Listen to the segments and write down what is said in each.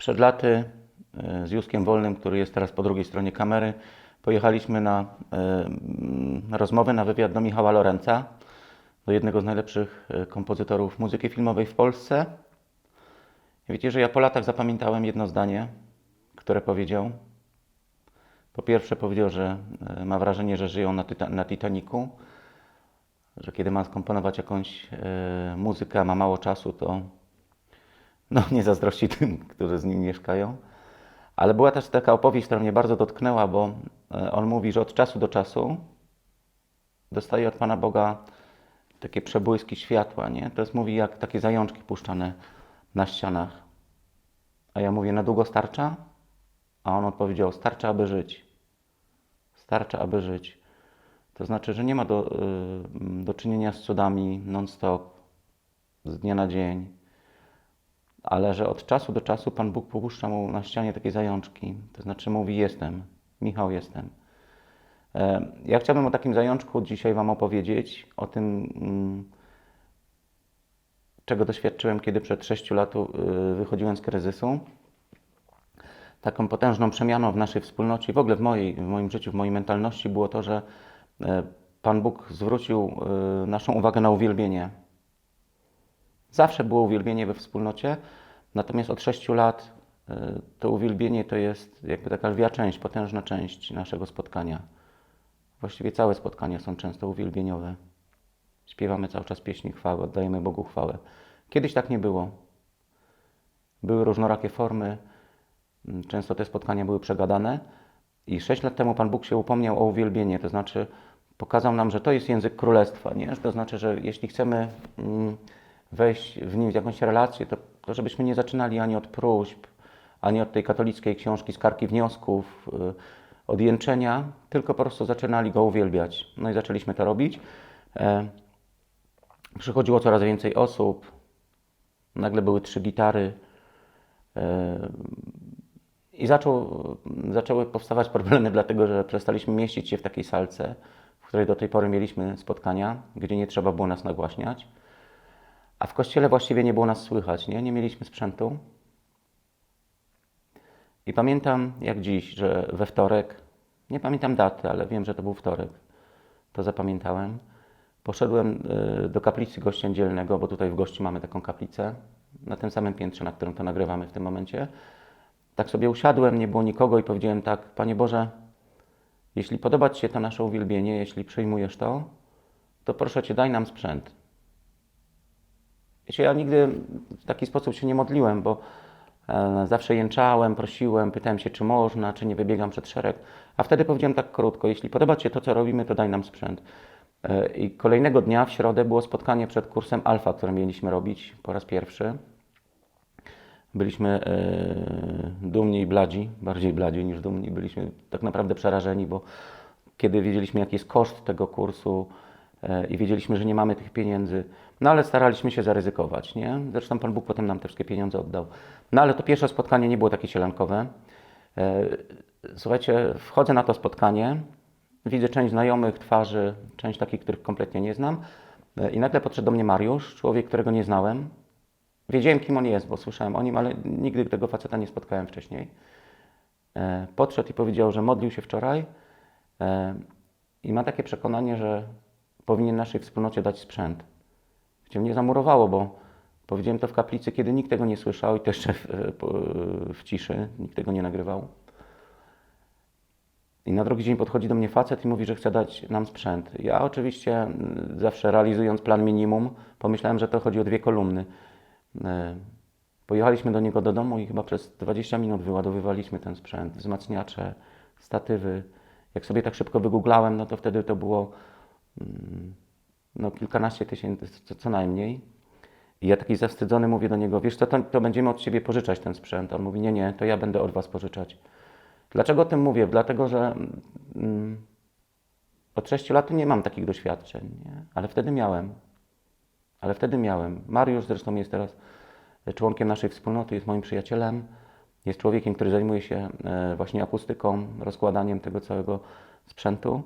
Przed laty e, z Józkiem Wolnym, który jest teraz po drugiej stronie kamery, pojechaliśmy na e, rozmowę, na wywiad do Michała Lorenca, do jednego z najlepszych e, kompozytorów muzyki filmowej w Polsce. Wiecie, że ja po latach zapamiętałem jedno zdanie, które powiedział. Po pierwsze powiedział, że ma wrażenie, że żyją na, Tyta- na Titaniku, że kiedy ma skomponować jakąś muzykę, ma mało czasu, to no, nie zazdrości tym, którzy z nim mieszkają. Ale była też taka opowieść, która mnie bardzo dotknęła, bo e, on mówi, że od czasu do czasu dostaje od Pana Boga takie przebłyski światła, nie? To jest, mówi, jak takie zajączki puszczane na ścianach. A ja mówię, na długo starcza? A on odpowiedział, starcza, aby żyć. Starcza, aby żyć. To znaczy, że nie ma do, y, do czynienia z cudami non-stop, z dnia na dzień, ale że od czasu do czasu Pan Bóg puszcza mu na ścianie takie zajączki. To znaczy mówi, jestem, Michał, jestem. E, Ja chciałbym o takim zajączku dzisiaj Wam opowiedzieć, o tym, mm, czego doświadczyłem, kiedy przed sześciu lat y, wychodziłem z kryzysu. Taką potężną przemianą w naszej wspólnocie, w ogóle w, mojej, w moim życiu, w mojej mentalności było to, że e, Pan Bóg zwrócił y, naszą uwagę na uwielbienie. Zawsze było uwielbienie we wspólnocie, natomiast od sześciu lat y, to uwielbienie to jest jakby taka lwia część, potężna część naszego spotkania. Właściwie całe spotkania są często uwielbieniowe. Śpiewamy cały czas pieśni chwały, oddajemy Bogu chwałę. Kiedyś tak nie było. Były różnorakie formy, mm, często te spotkania były przegadane i sześć lat temu Pan Bóg się upomniał o uwielbienie, to znaczy pokazał nam, że to jest język królestwa, nie? To znaczy, że jeśli chcemy mm, wejść w nim w jakąś relację, to, to żebyśmy nie zaczynali ani od próśb, ani od tej katolickiej książki Skargi Wniosków, y, od jęczenia, tylko po prostu zaczynali Go uwielbiać. No i zaczęliśmy to robić. E, Przychodziło coraz więcej osób. Nagle były trzy gitary. E, I zaczął, zaczęły powstawać problemy, dlatego że przestaliśmy mieścić się w takiej salce, w której do tej pory mieliśmy spotkania, gdzie nie trzeba było nas nagłaśniać. A w kościele właściwie nie było nas słychać, nie? Nie mieliśmy sprzętu. I pamiętam jak dziś, że we wtorek, nie pamiętam daty, ale wiem, że to był wtorek, to zapamiętałem. Poszedłem y, do kaplicy gościa dzielnego, bo tutaj w gości mamy taką kaplicę, na tym samym piętrze, na którym to nagrywamy w tym momencie. Tak sobie usiadłem, nie było nikogo i powiedziałem tak, Panie Boże, jeśli podoba Ci się to nasze uwielbienie, jeśli przyjmujesz to, to proszę Cię, daj nam sprzęt. Wiecie, ja nigdy w taki sposób się nie modliłem, bo e, zawsze jęczałem, prosiłem, pytałem się, czy można, czy nie wybiegam przed szereg. A wtedy powiedziałem tak krótko, jeśli podoba Ci się to, co robimy, to daj nam sprzęt. E, I kolejnego dnia, w środę, było spotkanie przed kursem Alfa, które mieliśmy robić po raz pierwszy. Byliśmy e, dumni i bladzi, bardziej bladzi niż dumni. Byliśmy tak naprawdę przerażeni, bo kiedy wiedzieliśmy, jaki jest koszt tego kursu i wiedzieliśmy, że nie mamy tych pieniędzy, no ale staraliśmy się zaryzykować, nie? Zresztą Pan Bóg potem nam te wszystkie pieniądze oddał. No ale to pierwsze spotkanie nie było takie sielankowe. E, Słuchajcie, wchodzę na to spotkanie, widzę część znajomych twarzy, część takich, których kompletnie nie znam e, i nagle podszedł do mnie Mariusz, człowiek, którego nie znałem. Wiedziałem, kim on jest, bo słyszałem o nim, ale nigdy tego faceta nie spotkałem wcześniej. E, Podszedł i powiedział, że modlił się wczoraj e, i ma takie przekonanie, że powinien naszej wspólnocie dać sprzęt. Gdzie mnie zamurowało, bo powiedziałem to w kaplicy, kiedy nikt tego nie słyszał i to jeszcze w, po- w ciszy, nikt tego nie nagrywał. I na drugi dzień podchodzi do mnie facet i mówi, że chce dać nam sprzęt. Ja oczywiście zawsze realizując plan minimum, pomyślałem, że to chodzi o dwie kolumny. E, Pojechaliśmy do niego do domu i chyba przez 20 minut wyładowywaliśmy ten sprzęt, wzmacniacze, statywy. Jak sobie tak szybko wygooglałem, no to wtedy to było no, kilkanaście tysięcy co, najmniej. I ja taki zawstydzony mówię do niego, wiesz co, to, to będziemy od Ciebie pożyczać ten sprzęt. On mówi, nie, nie, to ja będę od Was pożyczać. Dlaczego o tym mówię? Dlatego, że mm, od 6 lat nie mam takich doświadczeń, nie? ale wtedy miałem. Ale wtedy miałem. Mariusz zresztą jest teraz członkiem naszej wspólnoty, jest moim przyjacielem. Jest człowiekiem, który zajmuje się e, właśnie akustyką, rozkładaniem tego całego sprzętu.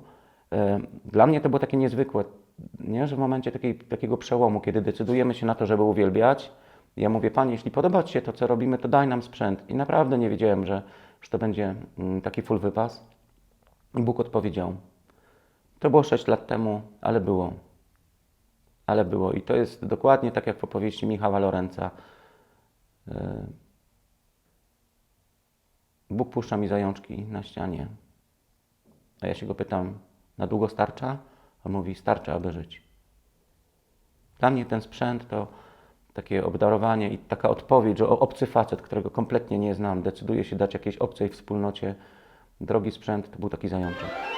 E, Dla mnie to było takie niezwykłe, nie? że w momencie takiej, takiego przełomu, kiedy decydujemy się na to, żeby uwielbiać, Ja mówię, Panie, jeśli podoba Ci się to, co robimy, to daj nam sprzęt. I naprawdę nie wiedziałem, że, że to będzie mm, taki full wypas. I Bóg odpowiedział. To było 6 lat temu, ale było. Ale było. I to jest dokładnie tak jak w opowieści Michała Lorenza. E, Bóg puszcza mi zajączki na ścianie. A ja się go pytam, na długo starcza? On mówi, starcza, aby żyć. Dla mnie ten sprzęt to takie obdarowanie i taka odpowiedź, że obcy facet, którego kompletnie nie znam, decyduje się dać jakiejś obcej wspólnocie drogi sprzęt, to był taki zajączek.